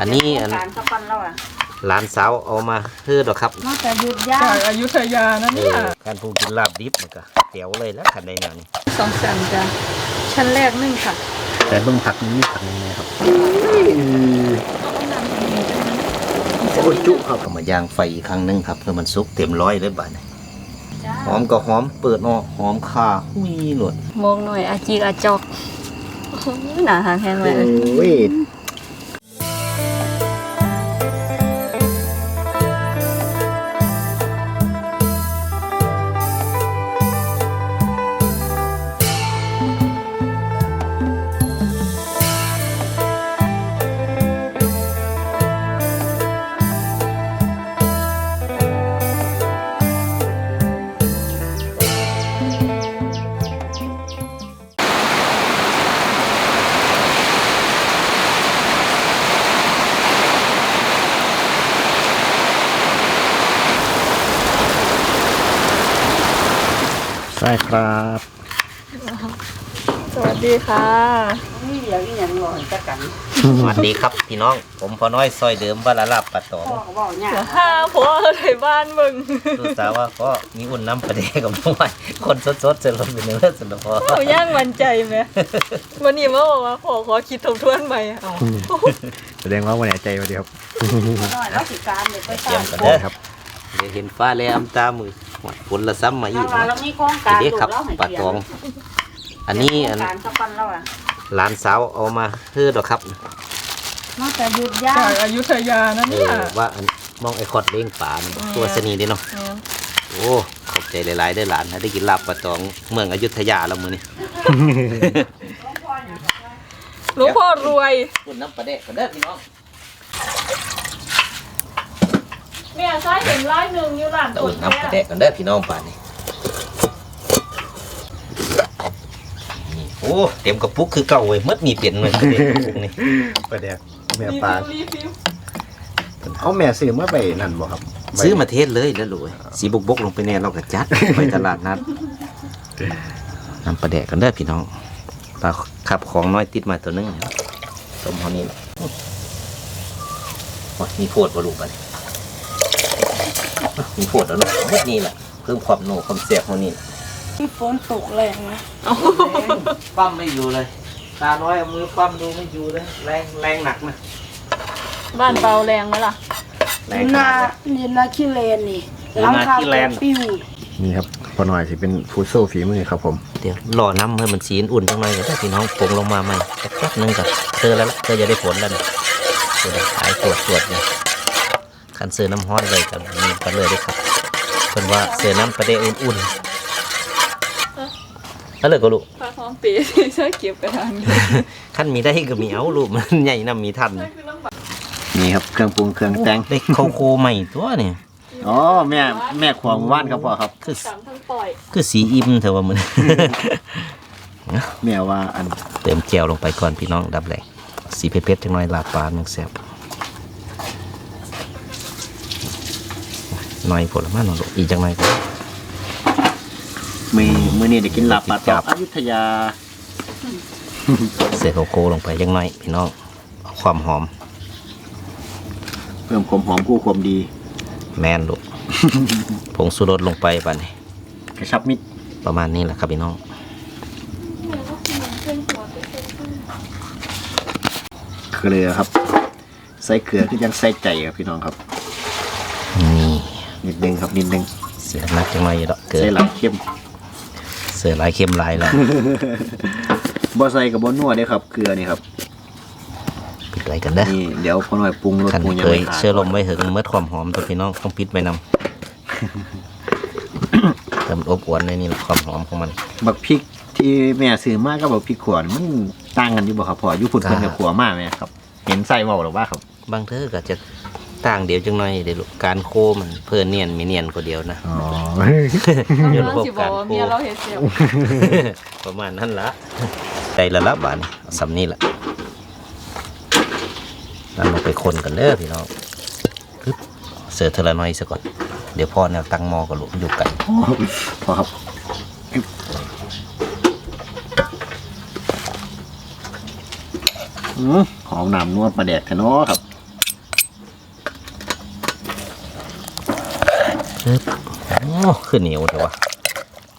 อันนี้อันการสักวันแล้วอะหลานสาวเอามาเฮือดอกครับนอกจากหยุดยาจากอายุทยานะเอเนี่ยอการปรุงกินลาบดิบมันก็เตี๋ยวเลยแล้วขันใดแนวนี้สองสันจ้ะชั้นแรกนึ่งค่ะ แต่เบิ่งผักนี้มีผักยังไงครับโอ้จุครับก็มาย่างไฟอีกครั้งหนึงครับเพื่อมันสุกเต็มร้อยเลยบาดนี้หอมก็หอมเปิดเนาะหอมคาหุยหลดมองหน่อยอาจีกอาจอกโอ้โหหนาหางแห้งเลย โอ้ย ใช่ครับ สวัสดีค่ะนี่เดี๋ยวอีหยังบ่จักกันสวัสดีครับพี่น้อง ผมพอน้อยซอยเดิมว่าละลาบปัดตองพ่อก็บอกเนี่ยเดี๋ยวห้าผัวไทยบ้านมึงดูสาวว่าก็มีอุ่นน้ำประเดกกับน้อยคนสดๆจะลงไปเนื้อสุดพอเขาย่างมันใจไหมวันนี้มาบอกว่าขอขอคิดทบทวนใหม่เอาแสดงว่าวันไหนใจมาดีครับน้อยแล้วสิการเดี๋ยวไปเตรียตามมกันเด้อครับ เดี๋ยวเห็นฟ้าแลมตามือฝนละซ้ำมาอีถ้ากว่าเรามีโครงการเด็กครับลูกเราให้ปัดตอง อันนี้อันการสักวันแล้วอะหลานสาวเอามาเฮือดอกครับนอกจากหยุดยาจากอายุทยานะเอเนี่ยอว่าอันมองไอ้คอดเลี้ยงป่านี่ตัวสนีเด้เนาะโอ้ขอบใจหลายๆได้อหลานให้ได้กินลาบปลาตองเมืองอยุธยาแล้วมื้อนี้หลวงพ่อรวย คุณน้ำปลาเดกกันเด้อพี่น้อง แม่ใช้เห็นร้ายหนึ่งอยู่หลานอุ่นน้ำปลาเดกกันเด้อพี่น้องป่านนี้นี่โอ้เต็มกระปุกคือเก่าเว้ยมดมีเปลี่ยนเลยปลาเดกกระปุกนี่ไปแดกแม่รีปลาวิวรีวิวเอาแม่ซื้อมาไปนั่นบ่ครับ ซื้อมาเทศเลยแล้วรวยสีบกบกลงไปแน่เราก็จัดไปตลาดนัดน้ำปลาแดกกันเด้อพี่น้องปลาขับของน้อยติดมาตัวนึงต้มเท่านี้โอ้ยมีโพดบลูกกัน มีโพดแล้วเนาะหมดนี่แหละเพิ่มความโหนความเสียบเท่านี้ฝนตกแรงนะปั้มไม่อยู่เลย ตาน้อยเอามือปั้มดูไม่อยู่เลยแรงแรงหนักนะบ้านเบาแรงไหมล่ะแรงนาขดนี่นาขี้เลนนี่นี่นาขี้เลนปิ้วนี่ครับพอหน่อยสิเป็นฟูโซ่ฝีมือครับผมเดี๋ยวรอน้ำให้มันสีอุ่นจังหน่อยก็ได้พี่น้องปรุงลงมาใหม่แป๊บนึงก่อนเธอแล้วล่ะเธอจะได้ผลแล้วนะเธอได้ขายตรวจตรวจเนี่ย คันเสือน้ำฮ้อนเลยกับมีกันเลยได้ครับเพิ่นว่าเสือน้ำประเดะอุ่นๆแล้วเลยก็ลูกพาพร้อมปีที่ช่วยเก็บกระถางขั้นมีได้ก็มีเอาลูกมันใหญ่น้ำมีทันนี่ครับเครื่องปรุงเครื่องแต่งได้โคโคใหม่ตัวเนี่ยอ๋อแม่แม่ขวางว่านครับพ่อครับ คือสามทั้งปล่อยคือสีอิ่มเถอะว่ามันแม่ว่าอันเติมแก้วลงไปก่อนพี่น้องดับแหลกสีเผ็ดๆจังหน่อยลาบปลาหนึ่งแซ่บ หน่อยผลไม้หน่อยลูกอีกจังหน่อยก็มือมือนี่ได้กินลาบปลาตครัอบกอยุธยา เสือโกโก้ลงไปจังหน่อยพี่น้องเอาความหอม เพิ่มความหอมคู่ความดี แมนลูก ผงสุรสลงไปป่ะนี่กระชับมิตรประมาณนี้แหละครับพี่น้องเกลือครับ ใส่เกลือคือยังใส่ใจครับพี่น้องครับนี่ นิดนึงครับนิดนึงเสือนักจังหน่อยอยู่ดอกเกิใส่นหลายเข้มเสือลายเข้มลายแล้วบ่ใส่กับบ่นัวเด้อครับเกลือนี่ครับปิดไว้กันเด้อนี่เดี๋ยวพอหน่อยปรุงรสคันปรุงยังเคยไม่ขาดเชื่อลมไว้ถึงเมื่อความหอมตัวพี่น้องต้องปิดไว้นำเติมอบอวนในนี่แหละความหอมของมันบักพริกที่แม่ซื้อมากับบักพริกขวานมันต่างกันอยู่บ่ครับพ่ออยู่พุ่นเพิ่นกับขัวมาไหมครับ เห็นใส่เว้าหรือว่าครับ บางเธอก็จะ ต่างเดียวจังหน่อยเดี๋ยวลูกการโคมันเพื่อเนียนมีเนียนกว่าเดียวนะอ๋อเดี๋ยวน้ระองบบสิบอการกว่าโคเมียเราเห็ดเสียวประมาณนั้นละใจละละบานเอาสำนี่ละนำลงไปคนกันเด้อพี่น้องปึ๊บเสือเทอละน้อยซะก่อน เดี๋ยวพ่อแนวตั้งหมอกับลูกอยู่ไกันพอครับอืมหอมน้ำนวดปลาแดกแท้เนาะครับ ซึบ โอ้ขึ้นเหนียวเถอะวะ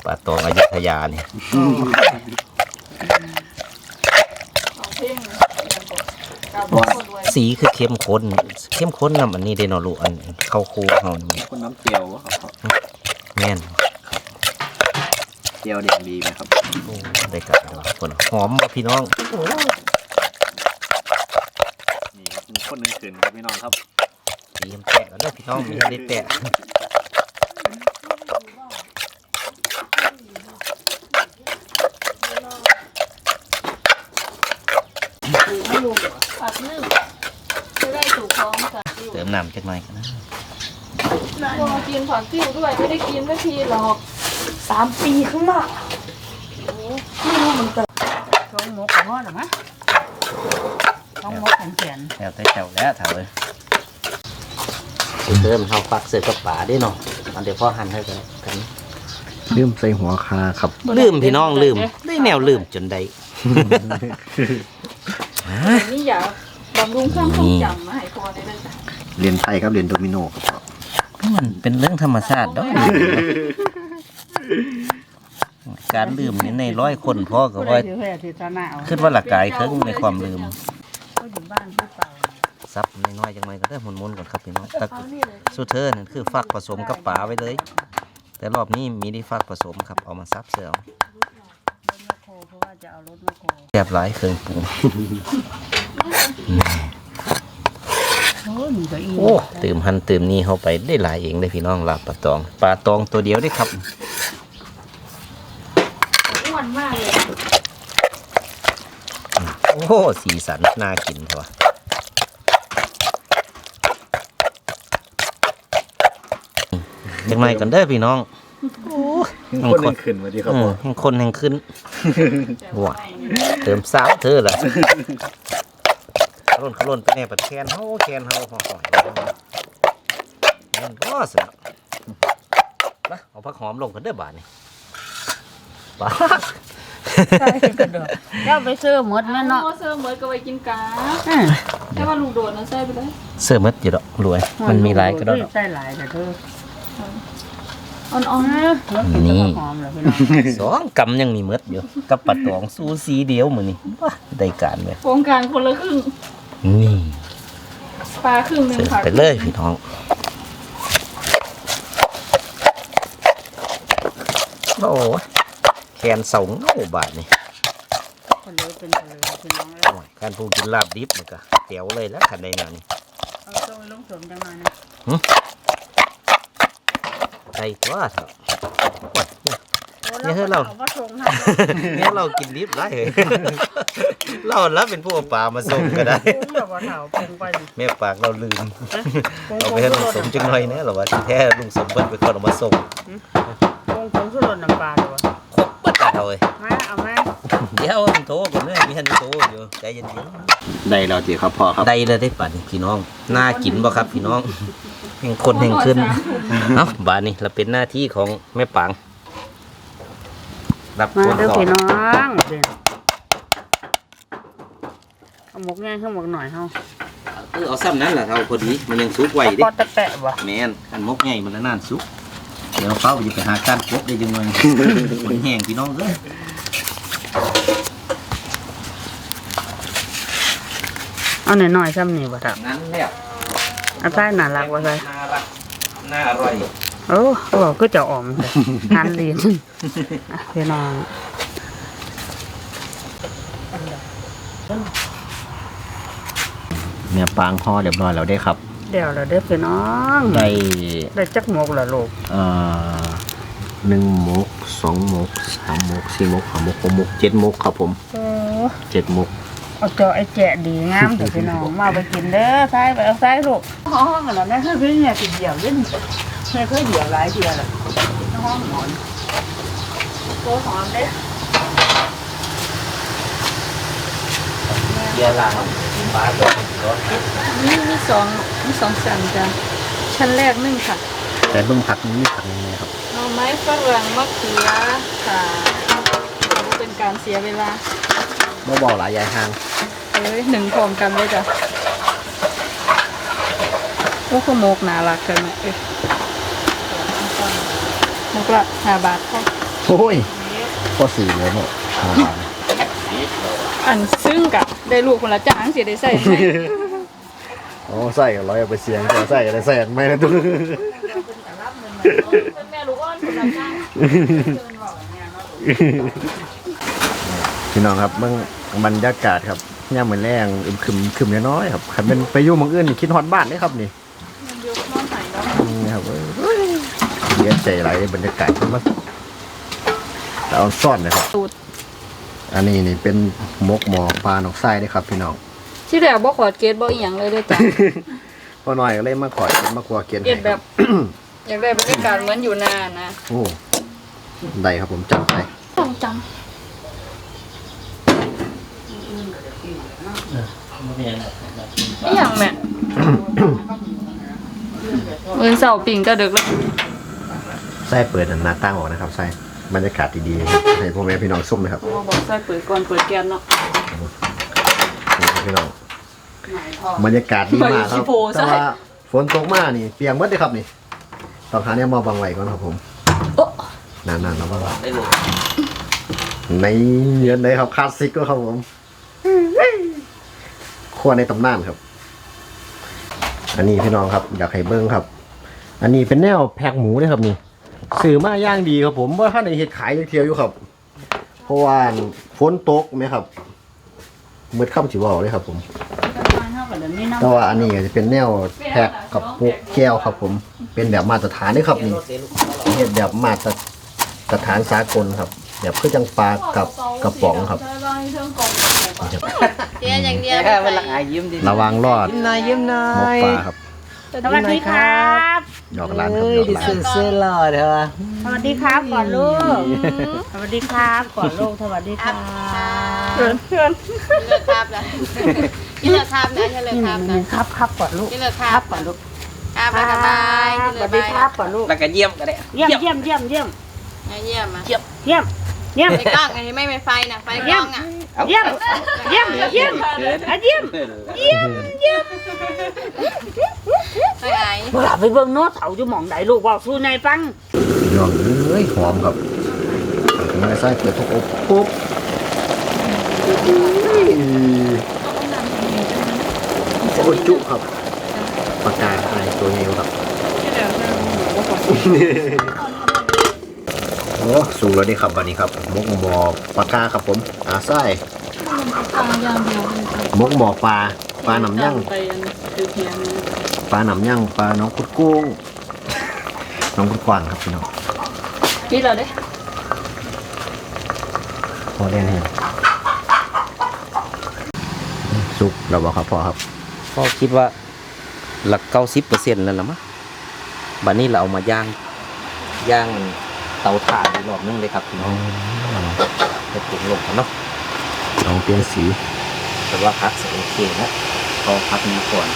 ปลาตองอยุธยาเนี่ยเอาเพ่งกาบอกคนรวยสีคือเข้มข้นเข้มข้นนำอันนี้เดเนอลูกอันเข้าคูเฮานี่คนน้ำเจียวบ่ครับแม่นเจียวแดงดีไหมครับโอ้ได้กลับแล้วคนหอมบ่พี่น้องนี่ครับมีคนหนึงขึ้นครับพี่น้องครับสีมันแตะแล้วเด้อพี่น้องมีได้แตะ ผัดนึ่งจะได้ถูกท้องค่ะ เติม น้ำจักหน่อยกันนะพอกินผักติ้วด้วยไม่ได้กินไม่ทีหรอกสามปีข้างหน้าท้องหมกกับพ่อหรอมะท้องหมกแข็งแล้วแต่เจ้าแล้วเถอะเอ้ยเติมเฮาฟักเสือกับป่าได้เนาะอันเดี๋ยวพ่อหั่นให้กันกันลืมใส่หัวคาครับลืมพี่น้องลืม ได้แนวลืมจนได้นี่อยากบำรุงข้างต้องจำมาให้พอได้เลยจ้ะ เรียนไทยครับเรียนโดมิโนครับมันเป็นเรื่องธรรมชาติดอกการลืมนี่ในร้อยคนพ่อก็ว่าถือแผ่ถือตาหน้าเอาคิดว่าหลักกายเครื่องในความลืมก็อยู่บ้านผู้เป่าซับน้อยๆจังไงก็ได้หมุนๆก่อนครับพี่น้องตักสุเทอร์นั่นคือฟักผสมกับป๋าไว้เลย แต่รอบนี้มีได้ฟักผสมครับเอามาซับเสือเอารถแมคโครเพราะว่าจะเอารถแมคโครแซ่บหลายเครื่องปรุง โอ้ยมีก็อีโอ้ตื่มหันตื่มนี่เข้าไปได้หลายเองเลยพี่น้องลาบปลาตองปลาตองตัวเดียวได้ครับอ้วนมากเลยโอ้โหสีสันน่ากินเถอะจังไรกันเด้อพี่น้องคนหนึงขึ้นมาดีครับอืพ่มอแห่งคนแห่งขึ้นว้าเติมสาวเธอละข ลุ่นขลุ่นไปแน่ปัดแคนเฮาแคนเฮาหอยมันก็สนะมาเอาผักหอมลงกันเด้อบาทนี่บาทใช่กระโดดแล้วไปซื้อหมดแม่เนาะโอ้เซอร์เหมือนกับไปกินกาอืมแต่ว่าลูกโดดนะใส่ไปเลยเสื้อมัดอยู่ดอกรวย มันมีหลายก็ได้ดอกใส่หลายแต่เธออ่อนอ๋อแล้วกินนี่แต่หอมเหรอพี่น้องสองกำยังมีหมดอยู่กับปัดตองสู้สีเดียวมือนี่ว้าได้การเลยๆโครงการคนละครึ่ง นี่ปลาครึ่งหนึ่งเสิร์ฟผักไปเลยพี่น้อง โอ้แคนเสาเงาบาทนี่คนเลยเป็นคนเลยพี่น้องแล้วโอ้ยการผู้กินลาบดิบมันก็เตี๋ยวเลยแล้วขันในแนวนี้เอาต้มลงสมจังหน่อยนะไอ้ตัวเถอะโอ้ เนี่ยให้เราเอามาส่งให้เนี่ยเรากินดิบไรเหรอ เราแล้วเป็นผู้เอาปลามาส่งก็ได้ ปรุงแบบว่าเถาปรุงไปดิแม่ปากเราลืม ปรุงเอาไปให้ลุงสมจังหน่อยนะหรอวะที่แท้ลุงสมเพิ่นเป็นคนเอามาส่งปรุงผงสุรสน้ำปลาด้วยครบปัดเอาเลยมาเอามาเดี๋ยวมันโทรก่อนเลยมีทันโทรอยู่ใจเย็นได้แล้วจีครับพ่อครับ ๆได้เลยได้ป่านนี้พี่น้อง น่ากินบ่ครับพี่น้องแห่งคนแห่งขึ้นเอ้าบานนี้เราเป็นหน้าที่ของแม่ปัง รับมาคนเด้อต่อพี่น้องเด่นเอาหมกง่ายขึ้นหมกหน่อยเฮาเออเอาซ้ำนั้นแหละเราพอดีมันยังซุกไว้ดิพอตะแปะบ่แม่นอันมกใหญ่มันนานซุกเดี๋ยวเป้าอยู่ไปหาการกบได้จังเลยคนแห้งพี่น้องเอ้ยเอาหน่อยๆซ้ำนี่บ่ทับนั้นแล้วเอาใส่น่ารักว่าใส่น่ารักน่าอร่อย โอ้เขาบอกก็จะออมเลยหันเรียนอะพี่น้องเนี่ยปางห่อเรียบร้อยแล้วได้ครับเดี๋ยวเราเด้อพี่น้องได้ได้จักหมกละลูกเอ่อหนึ่งหมกสองหมกสามหมกสี่หมกห้าหมกหกหมกเจ็ดหมกครับผมโอ้เจ็ดหมกเอาเจาะไอ้แจะดีงามเถอะพี่น้องมาเอาไปกินเด้อใส่ไปเอาใส่ลูกห้องกันแล้วแม่เคยเป็นเนี่ยติดเดี่ยวเล่น แม่เคยเดี่ยวหลายเที่ยแล้วห้องหมอนโอ้หอมเด้อเกียร์ล่างปลาตัวร้อนนี่มีสองมีสองชั้นจ้ะชั้นแรกนึ่งค่ะ แต่เบื้องผักนี้มีผักยังไงครับหน่อไม้ฝรั่งมะเขือค่ะเป็นการเสียเวลาบ่บอกหลายยายห่างเอ้ยหนึ่งพร้อมกันเลยจ้ะโอ้ขโมกน่ารักกันนะเอ้ย แล้วก็ห้าบาทพอโอ้ยก็สี่เลยเนาะห้าบาทอันซึ่งกับได้ลูกคนละจ้างเสียได้ใส่ไหมอ๋อใส่กันร้อยเอาไปเสียงใส่กันได้ใส่กันไม่นะตุ๊แม่ลูกอ้อนคนละจ้างพี่น้องครับเมื่อบรรยากาศครับย่ามเหมือนแรงอึมครึมครึมน้อยๆครับคันเป็นไปอยู่หมองอื่นนี่คิดฮอดบ้านเลยครับนี่มันเดียวนอนไหนเนาะนี่ครับ เอ้ยเสียใจหลายบรรยากาศมันมาเอาซ่อนนะครับตูดอันนี้นี่เป็นมกหมอปลาหนองไส้ด้วยครับ พี่น้องที่แรกบ่ขอดเกตบ่อีหยังเลยเด้อจ้ะพอหน่อยก็เลยมาขอมาครัวเกียนเกตให้แบบ อยากได้บรรยากาศเหมือนอยู่นานะ โอ้ได้ครับผมจัดไปต้องจังอีหยังแม่เงินเสาปิ่งก็ดึกแล้ว ไส้เปิดหน้าตั้งออกนะครับไส้บรรยากาศดีๆให้พ่อแม่พี่น้องส้มนะครับมาบอกใส่เปิดก่อนเปิดแกนเนาะนี่ครับพี่น้องบรรยากาศดีมากคไม่รับขี้โพใส่แต่ว่าฝนตกมานี่เปียกหมดเลยครับนี่ต้องหาเนี่ยมาบังไว้ก่อนครับผมโอ้นานๆแล้วว่าได้ลูกในเยือนเลยครับคลาสสิกก็ครับผมครัวในตำนานครับ อันนี้พี่น้องครับ อยากให้เบิ้งครับ อันนี้เป็นแนวแพ็กหมูเลยครับนี่ สื่อมาย่างดีครับผมว่าถ้าในเห็ดขายยังเที่ยวอยู่ครับ เพราะว่าฝนตกไหมครับมืดค่ำจิ๋วเอาเลยครับ ผม แต่ว่าอันนี้ก็จะเป็นแนวแพ็กกับพวกแก้วครับ ผม เป็นแบบมาตรฐานนี่ครับนี่เห็ดแบบมาตรฐานสากลครับ แบบคือจังปลากับกระป๋องครับเดียวอย่างเดียวเวลาอายิ้มดีระวังรอดยิ้มหน่อยยิ้มหน่อหมกยปลาครับ สวัสดีครับ หยอกร้านครับเอ้หยยอกดิร้าเซนนเซอร์หล่อเถอะสวัสดีครับก่อนลูก สวัสดีครับก่อนลูก สวัสดีครับเพื่อนเพื่อนเลิกครับแล้วกินเลิกครับนะฉันเลิกนี่ครับนี่นะครับครับก่อนลูกกินเลิกคครัรับบก่อนลูกครับแล้วก็บายกินสเลิวักสดีบายครับก่อนลูก แล้วก็เยี่ยมก็ได้เยี่ยมเยี่ยมเยี่ยมเยี่ยมเยี่ยมอะเยี่ยมเยี่ยมเยี่ยม ไฟกล้องอันนี้ไม่เป็นไฟนะไฟกล้องอะ เยี่ยมเยี่ยมเยี่ยมอะเยี่ยมเยี่ยมเยี่ยมไฟไหนเวลาไปเบิ่งโน้ตเสาอยู่หม่องใดลูกเว่าสู้ในฟังหยอกเอ้ยหอมครับถึงไอ้ไส้เปิดทุกอบปุ๊บโอ้ยจุครับปากกาอะไรตัวนี้ครับโอ้สูงแล้วนี่ครับวันนี้ครับมกหมอปลากาครับผมอาไส้มกหมอปลาปลาหนำยั่งไปอันคือเฮียนปลาหนำยั่งปลาน้องคุดกุ้งน้องคุดกวางครับพี่น้องพี่เราได้พอได้เนี่ยสุกแล้วบอกครับพ่อครับพ่อคิดว่าหลักเก้าสิบเปอร์เซ็นต์แล้วล่ะมั้งบัดนี้เราเอามาย่างย่าง เตาถ่านอีกรอบนึงเลยครับพี่น้องไปปรุงลงกันเนาะลองเปลี่ยนสี แต่ว่าพักเสร็จโอเคนะพอพักนี้ก่อน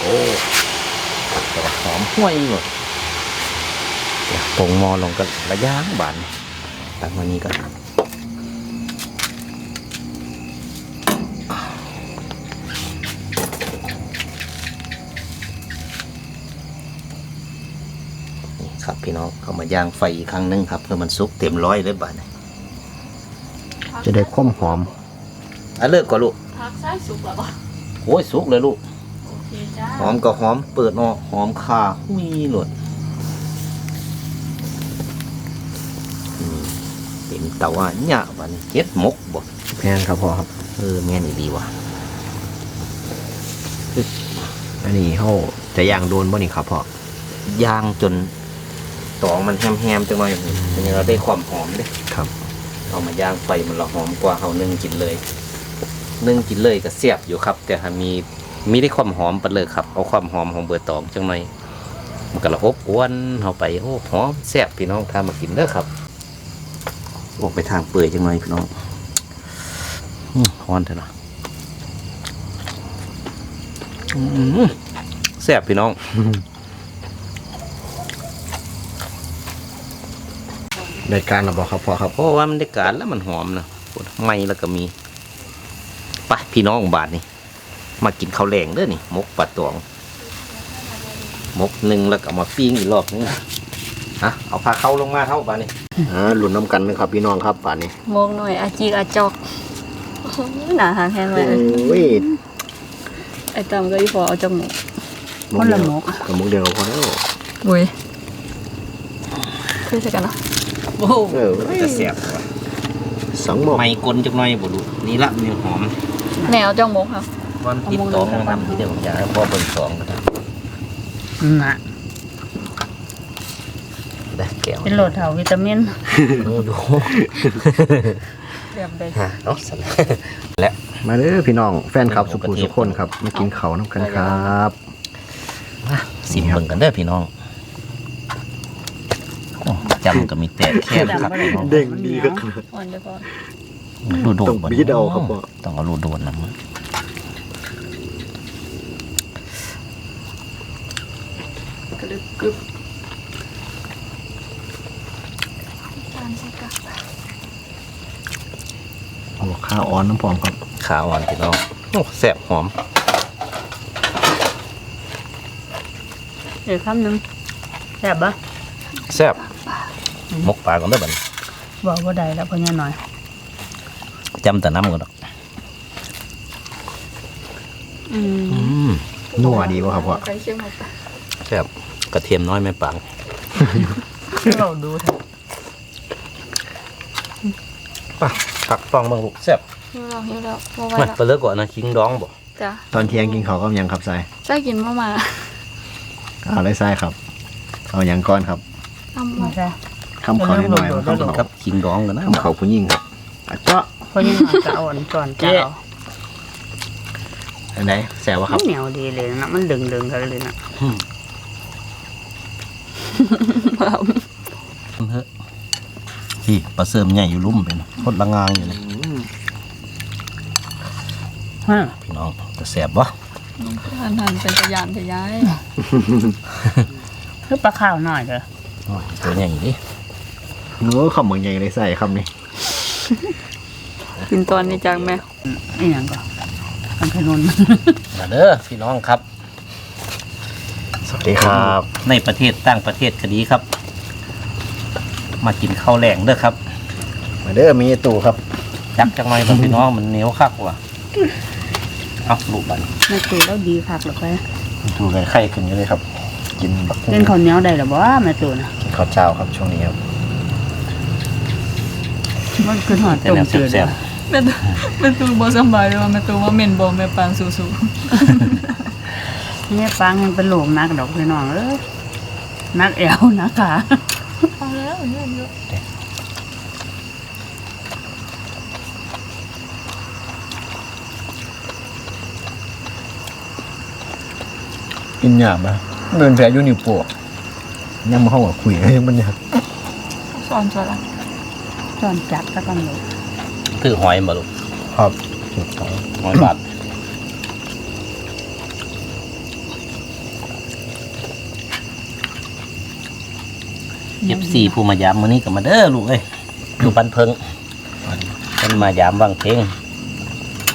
โอ้แต่ว่าหอมห่วยหมดเดี๋ยวปรุงหมอลงกันระย่างบานตั้งวันนี้ก่อนนี่ครับ พี่น้องเอามาย่างไฟอีกครั้งหนึงครับเพื่อมันสุกเต็มร้อยเลยบาดนี้จะได้ข้มหอมอะเลิกก่อนลูกพักซ้ายสุกหรอปะโอ้ยสุกเลยลูกโอเคจ้าหอมก็หอมเปิดเนาะหอมคาหุยหลดอืมเป็นตะวันหยะบัดนเจ็ดมกบ่แพงครับพ่อครับ เออแม่นอีดีว่ะอันนี้เขาจะย่างโดนบ่นี่ครับพ่อย่างจน ตองมันแฮมๆจังหน่อยเป็นยังเราได้ความหอมเด้ครับ เอามาย่างไฟมันละหอมกว่าเอานึ่งกินเลยนึ่งกินเลยก็เสียบอยู่ครับ แต่ถ้ามีมีได้ความหอมไปเลยครับ เอาความหอมของเบอร์ตองจังหน่อยมันก็ละอบอวนเข้าไปโอ้หอมแซ่บพี่น้องทามากินเด้อครับออกไปทางเปื่อยจังหน่อยพี่น้องอื้อฮ้อนเถอะนะอื้อหือแซ่บพี่น้อง ในการเราบอกครับพ่อครับเพราะว่ามันได้การแล้วมันหอมนะไหม่แล้วก็มีไปพี่น้องบาทนี่มากินข้าวแรงเด้อนี่มกปลาตองมกหนึ่งแล้วก็เอามาปิ้งอีกรอบนึงฮะเอาผ้าเข้าลงมาเท่าป่านี่อ่าหลุนน้ำกันนะครับ พี่น้องครับป่านนี้มองหน่อยอาจีกอาจอกหนาหางแห้งเลยโอ้ยไอ้ตามก็อีพอเอาจมูกคนละหมกกับมุกเดียวก็พอแล้วบุยคือใช่กันเนาะ โอ้โหเออจะเสียบว่ะสองหมกไม่กลนจักหน่อยบ่รู้นี่ละมีหอมแนวจมูกครับวันติดตองนำที่เดียวผมอยากให้พ่อเบิ่งสองก็ได้น่ะได้แก้วเป็นโหลดเถาวิตามินดูดูเรียบได้ฮะเอาสั่นและมาเด้อพี่น้องแฟนคลับสุขุมทุกคนครับมากินเขาวน้ำกันครับ สิมเบิ่งกันเด้อพี่น้องโอ้ จำก็มีแตกแค่ครับพี่น้องเด้งดีครับอ่อนเดี๋ยวพอรูดโดนต้องบีดเอาครับพ่อต้องเอารูดโดนนะมึงกระดึกกึบจานใส่กะโอ้ข้าวอ่อนน้ำพร้อมครับขาอ่อนพี่น้องโอ้แซ่บหอมเดี๋ยวคำหนึ่งแซ่บปะแซ่บ มกปลาก่อนเด้อบัดนี้บอกว่าใดแล้วพ่อเนี่ยหน่อยจำแต่น้ำก่อนดอกอืมอืมนัวดีป่ะครับพ่อไก่เค็มหมดแซ่บกระเทียมน้อยไม่ปังเราดูเถอะป่ะผักฟองบางลูกแซ่บหิวแล้วหิวแล้วมาไว้มาแล้วไปเลิกก่อนนะคิงดองบ่จ้ะตอนเที่ยงกินเขาวก็ยังครับทรายใส่กินมามาเอาเลยทรายครับ เอาอย่างก้อนครับทำไม่มา ใช่คำเขาหน่อยๆคำกินเขากับคิงดองกันนะคำเขาผู้ยิ่งครับอะก็พ่อเนี่ยหน่อยจะอ่อนก่อนเจ้าอันไหนแซวะครับเหนียวดีเลยนะมันดึงดึงๆกันเลยนะเฮ้ยพี่ปลาเสริมใหญ่อยู่ลุ่มเป็นโคตรละงางอยู่เลยฮะพี่น้องจะแซ่บบ่หันหันเป็นตะยานตะย้ายคือปลาข้าวหน่อยเถอะโอ้ยตัวใหญ่ดิ โอ้คำเหมือนใหญ่เลยใส่คำนี้กินตอนนี้จากแม่อีหยังก็อันขนุนมาเด้อพี่น้องครับ สวัสดีครับ ในประเทศต่างประเทศก็ดีครับ มากินข้าวแรงเด้อครับ มาเด้อมีตู่ครับจักจังหน่อยบ่พี่น้องมันเหนียวคักว่ะเอาลูกบัดนแม่ตูแล้วดีคักหรอไปดูเลยไข่ขึ้นอยู่เลยครับ กินบักเล่นข้าวเหนียวได้หรอบ่แม่ตูนะกินข้าวเช้าครับช่วงนี้ครับ มันคือหอดแต่ต้มแนวจืดแซ่บแม่ตูแม่ตูบ่สำบายเลยว่าแม่ตูว่าเม่นบ่แม่ปานสู้เนี่ยปังยังเป็นโหลมนักดอกพี่น้องเอ้ยนักแอวนักขาๆเอาแล้วเยอะเยอะกินยากปะเดินแผลอยูนิวโปะยังมาเข้ากับคุยยังมันยากสอนสอนละ จอนจับตะกันเลยถือหอยมาลูกครับหอยบาทเอฟซีผู้มายามมื้อนี้ก็มาเด้อลูกเอ้ยอยู่บันเพิงมันมายามวางเพลง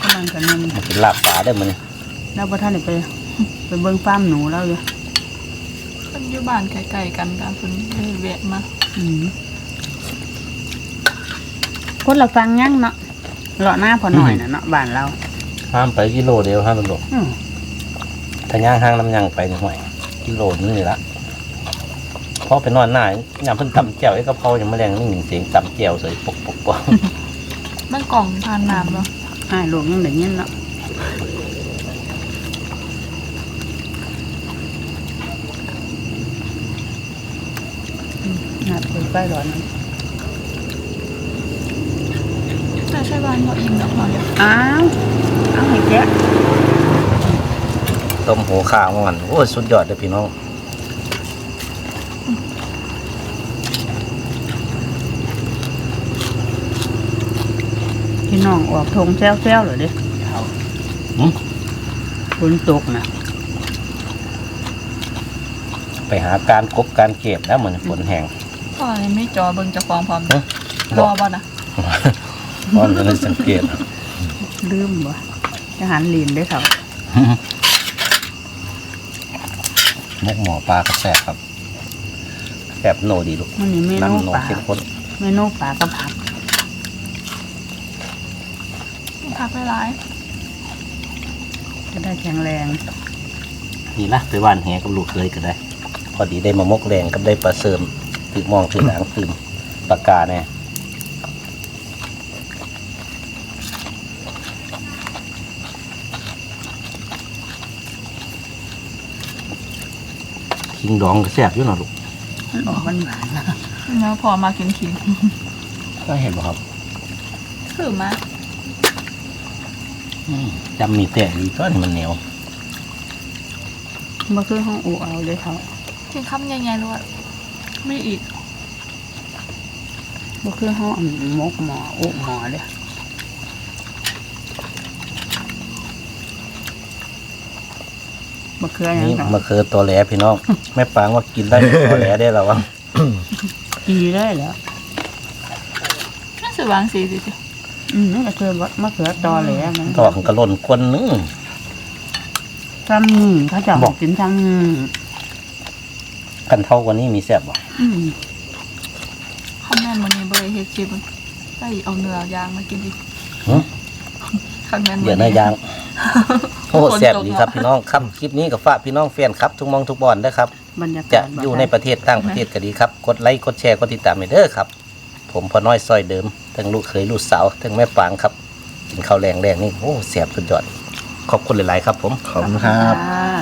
ก็มันกันนึงมากินลาบปลาได้อมื้อนี้แล้วพอท่านได้ไปไปเบิ่งฟาร์มหนูแล้วอยู่เพิ่นอยู่บ้านใกล้ๆกันกันเพิ่นเลยแวะมาอืม คนเราฟังยังเนาะเลาะหน้าพอหน่อยนะเนาะบ้านเราห้ามไปกิโลเดียวห้ามลูกอืมถ้าย่างห้างน้ำยังไปนี่ห่วยกิโลนึงนี่ละพอไปนอนหน้ายามเพิ่นตำแจ่วไอ้กะเพรายังมาแรงนี่เสียงตำแจ่วใส่ปกปกปกมันกล่องทานน้ำบ่อ้ายลูกยังได้ยินเนาะอืมน่าไปไปร้อนนะ ใช่ใช่บ้านบ่อิ่มดอกเนาะเดี๋ยวอ้าวเอาให้แกะต้มหัวข้าวมันโอ้ยสุดยอดเลยพี่น้องพี่น้องออกทงแซวๆเหรอเด้หืมฝนตกนะไปหาการกบการเก็บแล้วเหมือนฝนแห้งพ่อนี่ไม่จอเบิ่งเจ้าของพร้อมเอ๊ะรอบ่นะ เพราะมันจะได้สังเกตลืมบ่จะหันลีนได้อเขามกหมอปลากระแสครับแบบโนดีลูกมันนี่เมนูน้ำโนปลาเข้มข้นเมนูปลากับผักพักไปร้ายจะได้แข็งแรงนี่ละไปว่านแหกับลูกเคยก็ได้ พอดีได้มามกแรงกับได้ปลาเสริมถือมองถือหนังตื่มปากกาเนี่ย คิงดองก็แซ่บอยู่เนาะลูกมันออกหวานหวานๆนะแล้วพอมากินขิงก็เห็นบ่ครับคือมาอืมจำมีแต่ดีก็มันเหนียวเมื่อคืนห้องอูเอาเลยเขากินคำใหญ่ๆเลยไม่อีกเมื่อคืนห้องมกหมออูหมอเลย เมื่อคืนยังนี่ไงมะเขือตัวแหลพี่น้อง แม่ปางว่ากินได้ตัวแหลได้แล้ววะกีได้แล้วน่าจะวางสีสิจ้ะอืมนี่ก็คือมะเขือตอแหลมันตอกกระล่นควนนึง ทำนี่เขาจะบอก กินทำนี่กันเท่ากว่านี้มีแซ่บบ่อืมคำแม่นวันนี้บริเฮ็ดคลิปใส่เอาเนื้อย่างมากินดิหึคำแม่นเดี๋ยวเนื้อย่าง โอ้แซ่บดีครับพี่น้องครับคลิปนี้กับฝากพี่น้องแฟนครับ ทุกมองทุกบอนนะครับ บรรยากาจะศอยู่ในประเทศต่างประเทศก็ดีครับ กดไลค์กดแชร์กดติดตามให้เด้อครับ ผมพอน้อยซอยเดิมทั้งลูกเคยลูกสาวทั้งแม่ปางครับกินข้าวแรงแรงนี่โอ้แซ่บสุดยอดขอบคุณหลายๆครับ ผมขอบคุณครับอ่า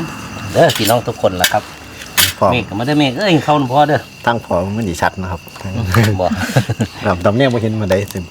เด้อพี่น้องทุกคนละครับพอเมฆก็มาได้อเมฆเอ้ยเข้าพอเด้อตั้งพอมันดีชัดนะครับบ่แบบตำเนี่ยมาเห็นมาได้